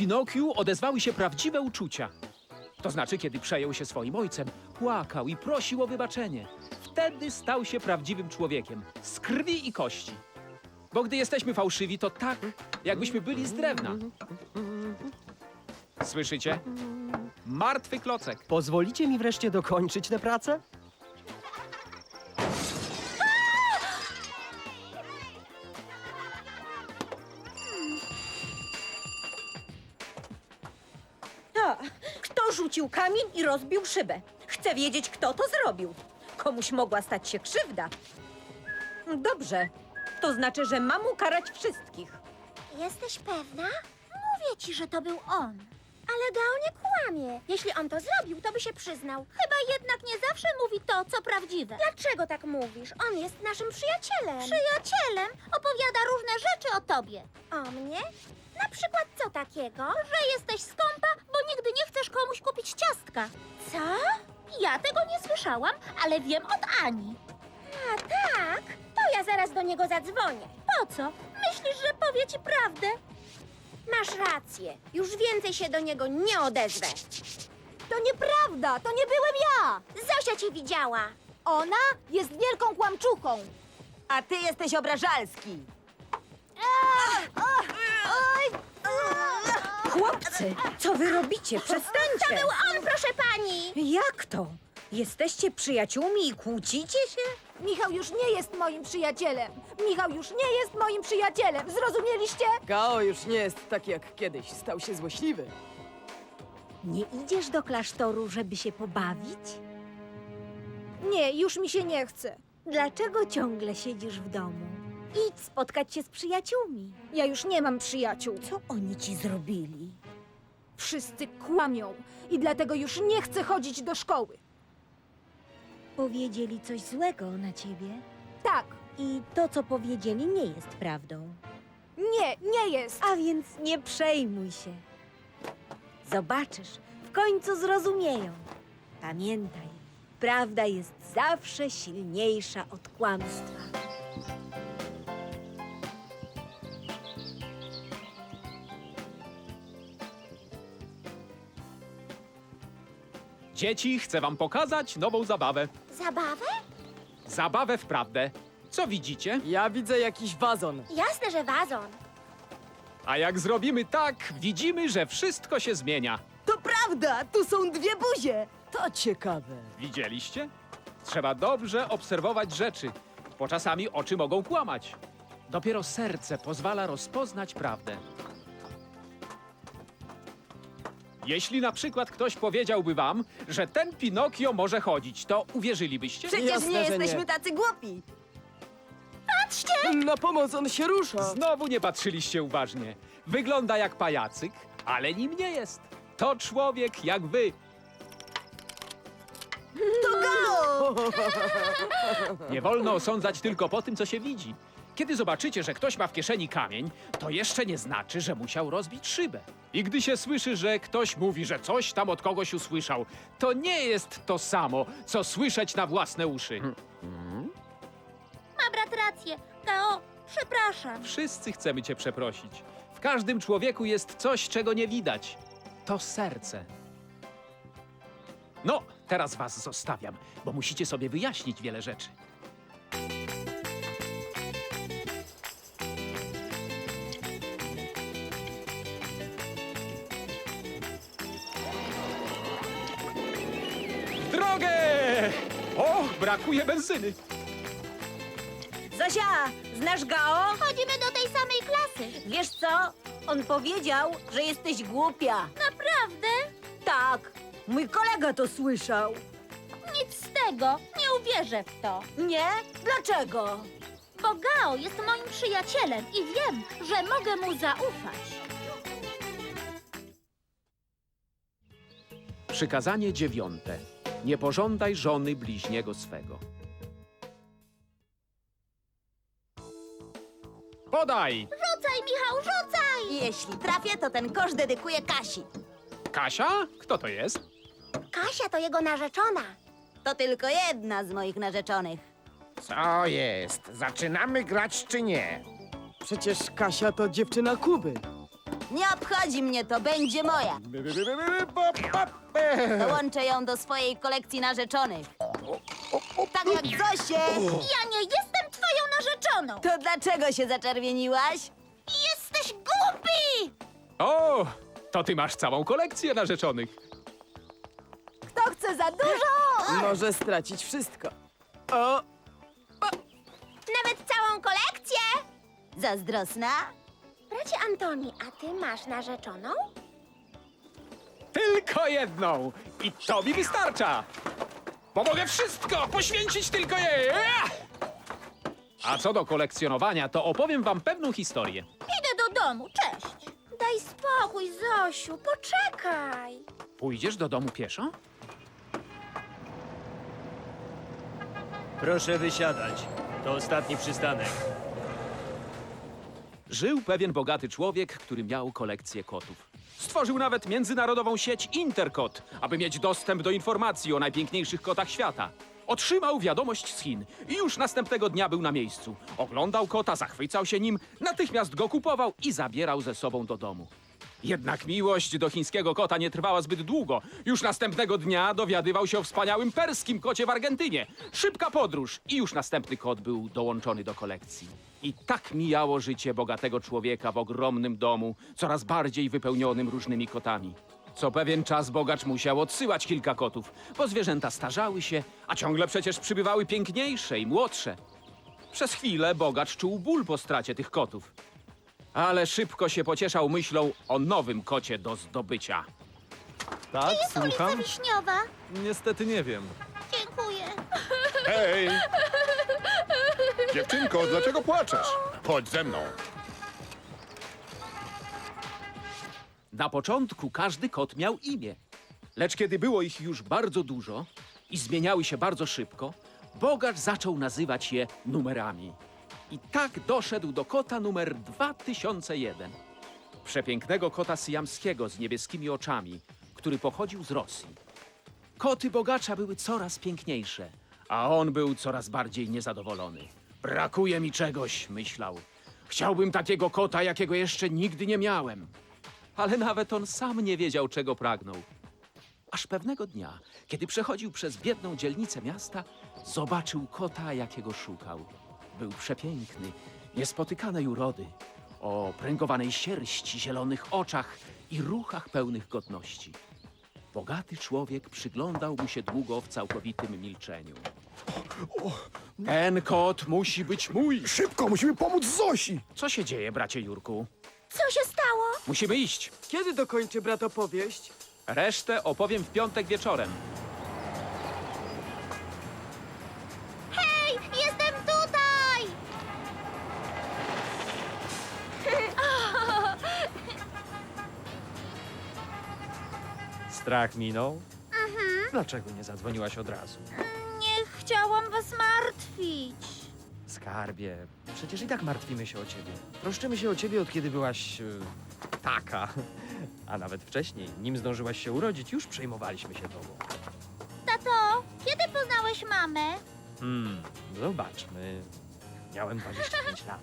Pinokiu odezwały się prawdziwe uczucia. To znaczy, kiedy przejął się swoim ojcem, płakał i prosił o wybaczenie. Wtedy stał się prawdziwym człowiekiem, z krwi i kości. Bo gdy jesteśmy fałszywi, to tak, jakbyśmy byli z drewna. Słyszycie? Martwy klocek. Pozwolicie mi wreszcie dokończyć tę pracę? Kamień i rozbił szybę? Chcę wiedzieć, kto to zrobił. Komuś mogła stać się krzywda. Dobrze. To znaczy, że mam ukarać wszystkich. Jesteś pewna? Mówię ci, że to był on. Ale Gao nie kłamie. Jeśli on to zrobił, to by się przyznał. Chyba jednak nie zawsze mówi to, co prawdziwe. Dlaczego tak mówisz? On jest naszym przyjacielem. Przyjacielem? Opowiada różne rzeczy o tobie. O mnie? Na przykład co takiego? Że jesteś skąpa, bo nigdy nie chcesz komuś kupić ciastka. Co? Ja tego nie słyszałam, ale wiem od Ani. A tak? To ja zaraz do niego zadzwonię. Po co? Myślisz, że powie ci prawdę? Masz rację. Już więcej się do niego nie odezwę. To nieprawda, to nie byłem ja! Zosia cię widziała. Ona jest wielką kłamczuchą. A ty jesteś obrażalski. Chłopcy, co wy robicie? Przestańcie. To był on, proszę pani. Jak to? Jesteście przyjaciółmi i kłócicie się? Michał już nie jest moim przyjacielem. Michał już nie jest moim przyjacielem. Zrozumieliście? Gao już nie jest tak jak kiedyś, stał się złośliwy. Nie idziesz do klasztoru, żeby się pobawić? Nie, już mi się nie chce. Dlaczego ciągle siedzisz w domu? Idź spotkać się z przyjaciółmi. Ja już nie mam przyjaciół. Co oni ci zrobili? Wszyscy kłamią i dlatego już nie chcę chodzić do szkoły. Powiedzieli coś złego na ciebie? Tak, I to, co powiedzieli, nie jest prawdą. nie, nie jest. A więc nie przejmuj się. Zobaczysz, w końcu zrozumieją. Pamiętaj, prawda jest zawsze silniejsza od kłamstwa. Dzieci, chcę wam pokazać nową zabawę. Zabawę? Zabawę w prawdę. Co widzicie? Ja widzę jakiś wazon. Jasne, że wazon. A jak zrobimy tak, widzimy, że wszystko się zmienia. To prawda, tu są dwie buzie. To ciekawe. Widzieliście? Trzeba dobrze obserwować rzeczy, bo czasami oczy mogą kłamać. Dopiero serce pozwala rozpoznać prawdę. Jeśli na przykład ktoś powiedziałby wam, że ten Pinokio może chodzić, to uwierzylibyście? Przecież Jasne, nie że jesteśmy nie. tacy głupi. Na pomoc on się rusza. Znowu nie patrzyliście uważnie. Wygląda jak pajacyk, ale nim nie jest. To człowiek jak wy. Nie wolno osądzać tylko po tym, co się widzi. Kiedy zobaczycie, że ktoś ma w kieszeni kamień, to jeszcze nie znaczy, że musiał rozbić szybę. I gdy się słyszy, że ktoś mówi, że coś tam od kogoś usłyszał, to nie jest to samo, co słyszeć na własne uszy. Ma brat rację. Gao, przepraszam. Wszyscy chcemy cię przeprosić. W każdym człowieku jest coś, czego nie widać. To serce. No, teraz was zostawiam, bo musicie sobie wyjaśnić wiele rzeczy. Brakuje benzyny. Zosia, znasz Gao? Chodzimy do tej samej klasy. Wiesz co? On powiedział, że jesteś głupia. Naprawdę? Tak, mój kolega to słyszał. Nic z tego. Nie uwierzę w to. Nie? Dlaczego? Bo Gao jest moim przyjacielem i wiem, że mogę mu zaufać. Przykazanie dziewiąte. Nie pożądaj żony bliźniego swego. Podaj! Rzucaj, Michał, rzucaj! Jeśli trafię, to ten kosz dedykuję Kasi. Kasia? Kto to jest? Kasia to jego narzeczona. To tylko jedna z moich narzeczonych. Co jest? Zaczynamy grać czy nie? Przecież Kasia to dziewczyna Kuby. Nie obchodzi mnie to, będzie moja. Dołączę ją do swojej kolekcji narzeczonych. Tak jak Zosię. Ja nie jestem twoją narzeczoną! To dlaczego się zaczerwieniłaś? Jesteś głupi! O, to ty masz całą kolekcję narzeczonych. Kto chce za dużo? Może stracić wszystko. O, Nawet całą kolekcję! Zazdrosna? Antoni, a ty masz narzeczoną? Tylko jedną. I to mi wystarcza. Bo mogę wszystko poświęcić tylko jej. Ea! A co do kolekcjonowania, to opowiem wam pewną historię. Idę do domu, cześć! Daj spokój, Zosiu, poczekaj! Pójdziesz do domu pieszo? Proszę wysiadać. To ostatni przystanek. Żył pewien bogaty człowiek, który miał kolekcję kotów. Stworzył nawet międzynarodową sieć Interkot, aby mieć dostęp do informacji o najpiękniejszych kotach świata. Otrzymał wiadomość z Chin i już następnego dnia był na miejscu. Oglądał kota, zachwycał się nim, natychmiast go kupował i zabierał ze sobą do domu. Jednak miłość do chińskiego kota nie trwała zbyt długo. Już następnego dnia dowiadywał się o wspaniałym perskim kocie w Argentynie. Szybka podróż i już następny kot był dołączony do kolekcji. I tak mijało życie bogatego człowieka w ogromnym domu, coraz bardziej wypełnionym różnymi kotami. Co pewien czas bogacz musiał odsyłać kilka kotów, bo zwierzęta starzały się, a ciągle przecież przybywały piękniejsze i młodsze. Przez chwilę bogacz czuł ból po stracie tych kotów. Ale szybko się pocieszał myślą o nowym kocie do zdobycia. Tak, słucham? Wiśniowa, Niestety nie wiem. dziękuję. Hej! Dziewczynko, dlaczego płaczesz? Chodź ze mną. Na początku każdy kot miał imię. Lecz kiedy było ich już bardzo dużo i zmieniały się bardzo szybko, bogacz zaczął nazywać je numerami. I tak doszedł do kota numer 2001. Przepięknego kota syjamskiego z niebieskimi oczami, który pochodził z Rosji. Koty bogacza były coraz piękniejsze, a on był coraz bardziej niezadowolony. Brakuje mi czegoś, myślał. Chciałbym takiego kota, jakiego jeszcze nigdy nie miałem. Ale nawet on sam nie wiedział, czego pragnął. Aż pewnego dnia, kiedy przechodził przez biedną dzielnicę miasta, zobaczył kota, jakiego szukał. Był przepiękny, niespotykanej urody, o pręgowanej sierści, zielonych oczach i ruchach pełnych godności. Bogaty człowiek przyglądał mu się długo w całkowitym milczeniu. Ten kot musi być mój! Szybko, musimy pomóc Zosi! Co się dzieje, bracie Jurku? Co się stało? Musimy iść. kiedy dokończy brat opowieść? Resztę opowiem w piątek wieczorem. Strach minął? Dlaczego nie zadzwoniłaś od razu? Nie chciałam was martwić. Skarbie, przecież i tak martwimy się o ciebie. Troszczymy się o ciebie od kiedy byłaś... e, taka. A nawet wcześniej, nim zdążyłaś się urodzić, już przejmowaliśmy się tobą. Tato, kiedy poznałeś mamę? Hmm, zobaczmy. Miałem 25 lat.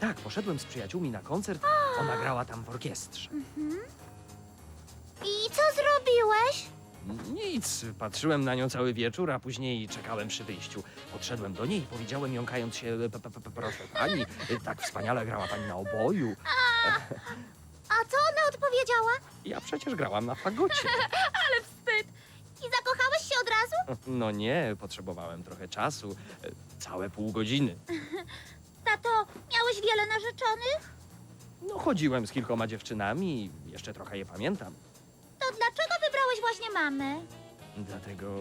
Tak, poszedłem z przyjaciółmi na koncert. Ona grała tam w orkiestrze. I co zrobiłeś? Nic, patrzyłem na nią cały wieczór, a później czekałem przy wyjściu. Podszedłem do niej i powiedziałem jąkając się, "P- p- p- proszę pani, tak wspaniale grała pani na oboju. A co ona odpowiedziała? Ja przecież grałam na fagocie. Ale wstyd! I zakochałeś się od razu? No nie, potrzebowałem trochę czasu. Całe pół godziny. Tato, miałeś wiele narzeczonych? No chodziłem z kilkoma dziewczynami jeszcze trochę je pamiętam. To dlaczego wybrałeś właśnie mamę? Dlatego,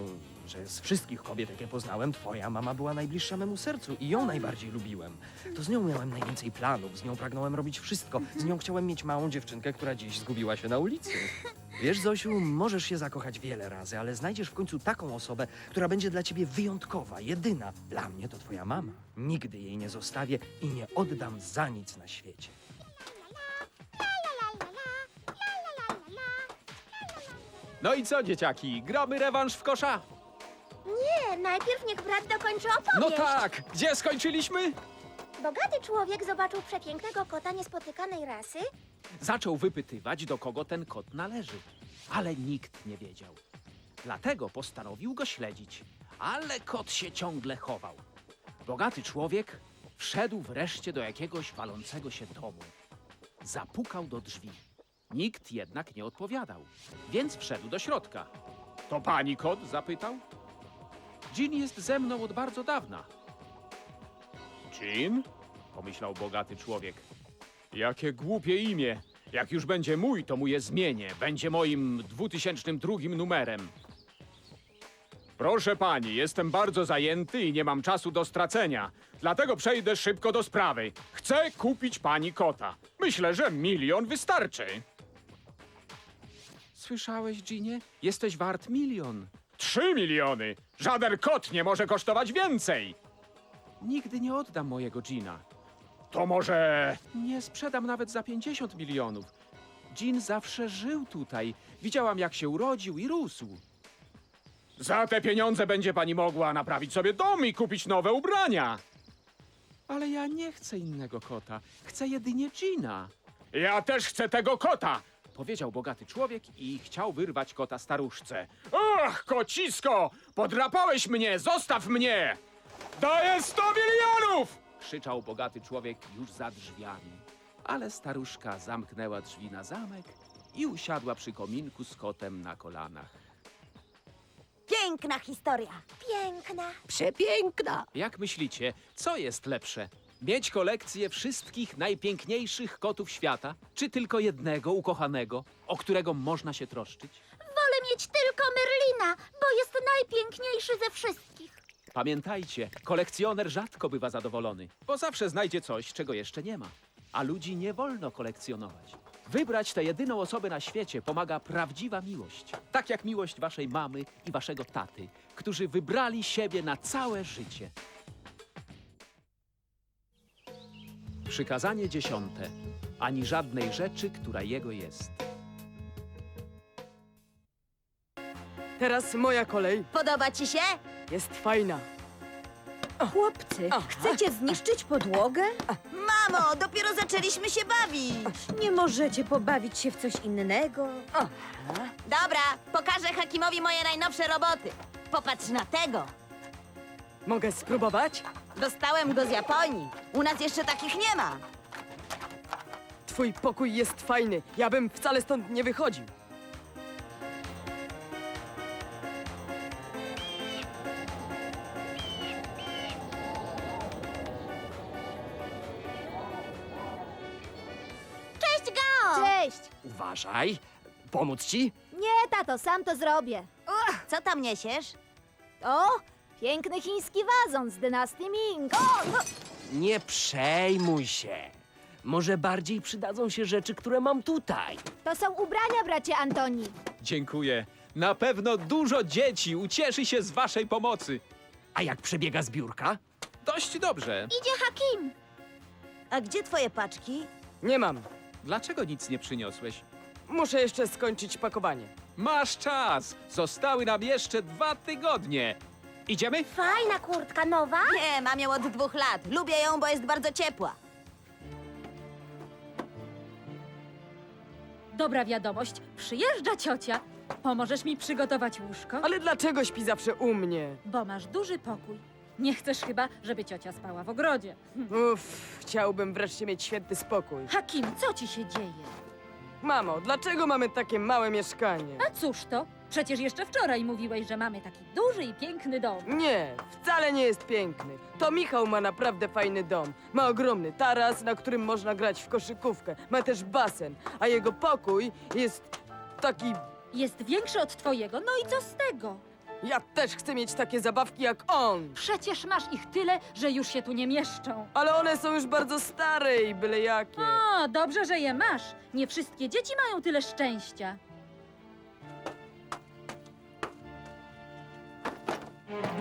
że z wszystkich kobiet, jakie poznałem, twoja mama była najbliższa memu sercu i ją najbardziej lubiłem. To z nią miałem najwięcej planów, z nią pragnąłem robić wszystko. Z nią chciałem mieć małą dziewczynkę, która dziś zgubiła się na ulicy. Wiesz, Zosiu, możesz się zakochać wiele razy, ale znajdziesz w końcu taką osobę, która będzie dla ciebie wyjątkowa, jedyna. Dla mnie to twoja mama. Nigdy jej nie zostawię i nie oddam za nic na świecie. No i co, dzieciaki? Gramy rewanż w kosza? Nie, najpierw niech brat dokończy opowieść. No tak! Gdzie skończyliśmy? Bogaty człowiek zobaczył przepięknego kota niespotykanej rasy Zaczął wypytywać, do kogo ten kot należy, ale nikt nie wiedział. Dlatego postanowił go śledzić, ale kot się ciągle chował. Bogaty człowiek wszedł wreszcie do jakiegoś walącego się domu. Zapukał do drzwi. Nikt jednak nie odpowiadał, więc wszedł do środka. To pani kot? zapytał. Jean jest ze mną od bardzo dawna. Jean? pomyślał bogaty człowiek. Jakie głupie imię. Jak już będzie mój, to mu je zmienię. Będzie moim 2002 numerem. Proszę pani, jestem bardzo zajęty i nie mam czasu do stracenia. Dlatego przejdę szybko do sprawy. Chcę kupić pani kota. Myślę, że milion wystarczy. Słyszałeś, Ginie? Jesteś wart milion. Trzy miliony! Żaden kot nie może kosztować więcej! Nigdy nie oddam mojego Gina. To może... Nie sprzedam nawet za 50 milionów. Jean zawsze żył tutaj. Widziałam, jak się urodził i rósł. Za te pieniądze będzie pani mogła naprawić sobie dom i kupić nowe ubrania. Ale ja nie chcę innego kota. Chcę jedynie Gina. Ja też chcę tego kota! Powiedział bogaty człowiek i chciał wyrwać kota staruszce. Ach, kocisko! Podrapałeś mnie! Zostaw mnie! Daję 100 milionów! Krzyczał bogaty człowiek już za drzwiami. Ale staruszka zamknęła drzwi na zamek i usiadła przy kominku z kotem na kolanach. Piękna historia. Piękna. Przepiękna. Jak myślicie, co jest lepsze? Mieć kolekcję wszystkich najpiękniejszych kotów świata, czy tylko jednego ukochanego, o którego można się troszczyć? Wolę mieć tylko Merlina, bo jest najpiękniejszy ze wszystkich. Pamiętajcie, kolekcjoner rzadko bywa zadowolony, bo zawsze znajdzie coś, czego jeszcze nie ma. A ludzi nie wolno kolekcjonować. Wybrać tę jedyną osobę na świecie pomaga prawdziwa miłość. Tak jak miłość waszej mamy i waszego taty, którzy wybrali siebie na całe życie. Przykazanie dziesiąte. Ani żadnej rzeczy, która jego jest. Teraz moja kolej. Podoba ci się? Jest fajna. Chłopcy, chcecie zniszczyć podłogę? Mamo, dopiero zaczęliśmy się bawić. Nie możecie pobawić się w coś innego? Dobra, pokażę Hakimowi moje najnowsze roboty. Popatrz na tego. Mogę spróbować? Dostałem go z Japonii. U nas jeszcze takich nie ma. Twój pokój jest fajny. Ja bym wcale stąd nie wychodził. Cześć, Gao! Cześć! Uważaj. Pomóc ci? Nie, tato, sam to zrobię. Co tam niesiesz? O, piękny chiński wazon z dynastii Ming. Nie przejmuj się. Może bardziej przydadzą się rzeczy, które mam tutaj. To są ubrania, bracie Antoni. Dziękuję. Na pewno dużo dzieci ucieszy się z waszej pomocy. A jak przebiega zbiórka? Dość dobrze. Idzie Hakim. A gdzie twoje paczki? Nie mam. Dlaczego nic nie przyniosłeś? Muszę jeszcze skończyć pakowanie. Masz czas! Zostały nam jeszcze dwa tygodnie. Idziemy? Fajna kurtka, nowa. Nie, mam ją od dwóch lat. Lubię ją, bo jest bardzo ciepła. Dobra wiadomość, przyjeżdża ciocia. Pomożesz mi przygotować łóżko? Ale dlaczego śpi zawsze u mnie? Bo masz duży pokój. Nie chcesz chyba, żeby ciocia spała w ogrodzie. Uff, chciałbym wreszcie mieć święty spokój. Hakim, co ci się dzieje? Mamo, dlaczego mamy takie małe mieszkanie? A cóż to? Przecież jeszcze wczoraj mówiłeś, że mamy taki duży i piękny dom. Nie, wcale nie jest piękny. To Michał ma naprawdę fajny dom. Ma ogromny taras, na którym można grać w koszykówkę. Ma też basen, a jego pokój jest taki... Jest większy od twojego, no i co z tego? Ja też chcę mieć takie zabawki jak on. Przecież masz ich tyle, że już się tu nie mieszczą. Ale one są już bardzo stare i byle jakie. O, dobrze, że je masz. Nie wszystkie dzieci mają tyle szczęścia.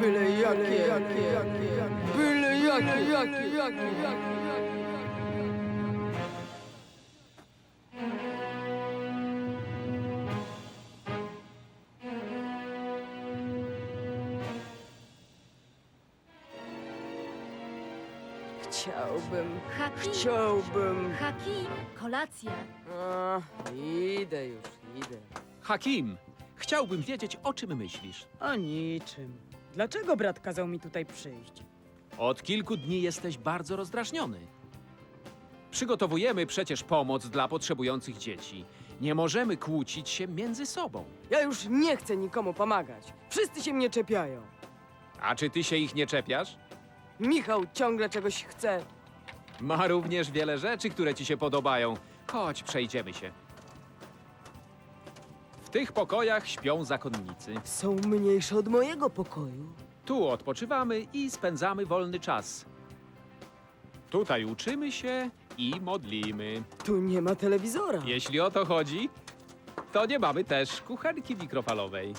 Byle jakie, byle jakie, jakie, jakie, jakie. Chciałbym, Hakim, chciałbym... Hakim, kolacja. A, idę już, idę. Hakim, chciałbym wiedzieć, o czym myślisz. O niczym. Dlaczego brat kazał mi tutaj przyjść? Od kilku dni jesteś bardzo rozdrażniony. Przygotowujemy przecież pomoc dla potrzebujących dzieci. Nie możemy kłócić się między sobą. Ja już nie chcę nikomu pomagać. Wszyscy się mnie czepiają. A czy ty się ich nie czepiasz? Michał ciągle czegoś chce. Ma również wiele rzeczy, które ci się podobają. Chodź, przejdziemy się. W tych pokojach śpią zakonnicy. Są mniejsze od mojego pokoju. Tu odpoczywamy i spędzamy wolny czas. Tutaj uczymy się i modlimy. Tu nie ma telewizora. Jeśli o to chodzi, to nie mamy też kuchenki mikrofalowej.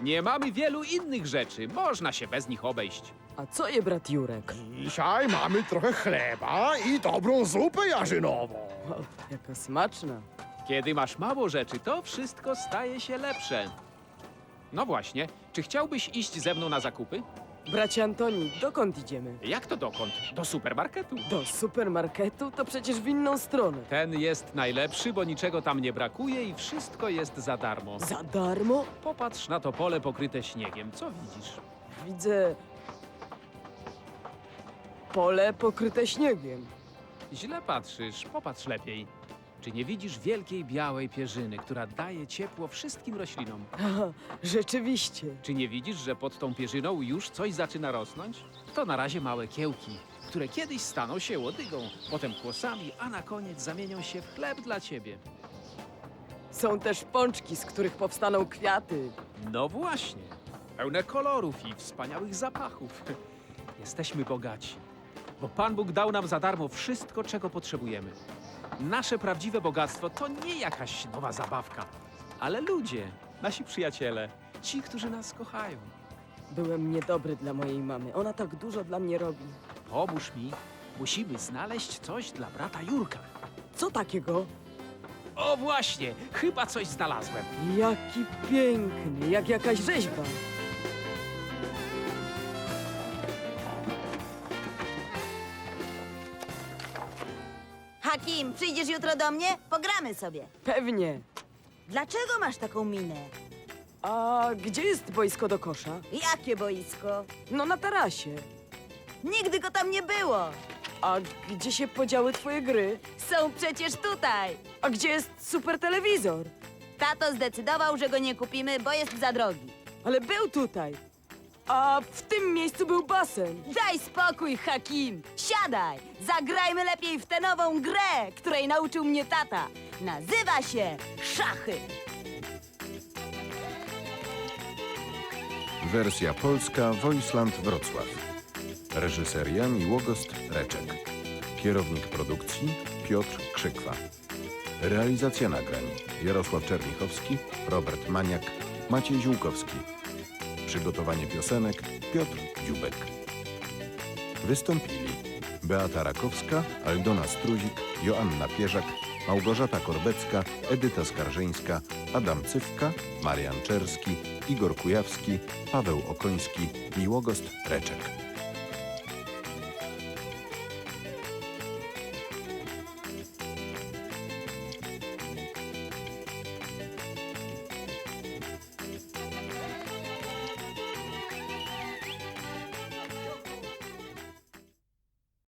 Nie mamy wielu innych rzeczy. Można się bez nich obejść. A co je brat Jurek? Dzisiaj mamy trochę chleba i dobrą zupę jarzynową. O, jaka smaczna. Kiedy masz mało rzeczy, to wszystko staje się lepsze. No właśnie, czy chciałbyś iść ze mną na zakupy? Bracie Antoni, dokąd idziemy? Jak to dokąd? Do supermarketu. Do supermarketu? To przecież w inną stronę. Ten jest najlepszy, bo niczego tam nie brakuje i wszystko jest za darmo. Za darmo? Popatrz na to pole pokryte śniegiem. Co widzisz? Widzę... Pole pokryte śniegiem. Źle patrzysz, popatrz lepiej. Czy nie widzisz wielkiej białej pierzyny, która daje ciepło wszystkim roślinom? Rzeczywiście. Czy nie widzisz, że pod tą pierzyną już coś zaczyna rosnąć? To na razie małe kiełki, które kiedyś staną się łodygą, potem kłosami, a na koniec zamienią się w chleb dla ciebie. Są też pączki, z których powstaną kwiaty. No właśnie, pełne kolorów i wspaniałych zapachów. Jesteśmy bogaci, bo Pan Bóg dał nam za darmo wszystko, czego potrzebujemy. Nasze prawdziwe bogactwo to nie jakaś nowa zabawka, ale ludzie, nasi przyjaciele, ci, którzy nas kochają. Byłem niedobry dla mojej mamy. Ona tak dużo dla mnie robi. Pomóż mi, musimy znaleźć coś dla brata Jurka. Co takiego? O właśnie, chyba coś znalazłem. Jaki piękny, jak jakaś rzeźba. Przyjdziesz jutro do mnie? Pogramy sobie. Pewnie. Dlaczego masz taką minę? A gdzie jest boisko do kosza? Jakie boisko? No na tarasie. Nigdy go tam nie było. A gdzie się podziały twoje gry? Są przecież tutaj. A gdzie jest super telewizor? Tato zdecydował, że go nie kupimy, bo jest za drogi. Ale był tutaj. A w tym miejscu był basen. Daj spokój, Hakim! Siadaj! Zagrajmy lepiej w tę nową grę, której nauczył mnie tata. Nazywa się szachy. Wersja polska Wojsland Wrocław. Reżyseria Miłogost Reczek. Kierownik produkcji Piotr Krzykwa. Realizacja nagrań Jarosław Czernichowski, Robert Maniak, Maciej Ziółkowski. Przygotowanie piosenek Piotr Dziubek. Wystąpili Beata Rakowska, Aldona Struzik, Joanna Pierzak, Małgorzata Korbecka, Edyta Skarżyńska, Adam Cywka, Marian Czerski, Igor Kujawski, Paweł Okoński, Miłogost Reczek.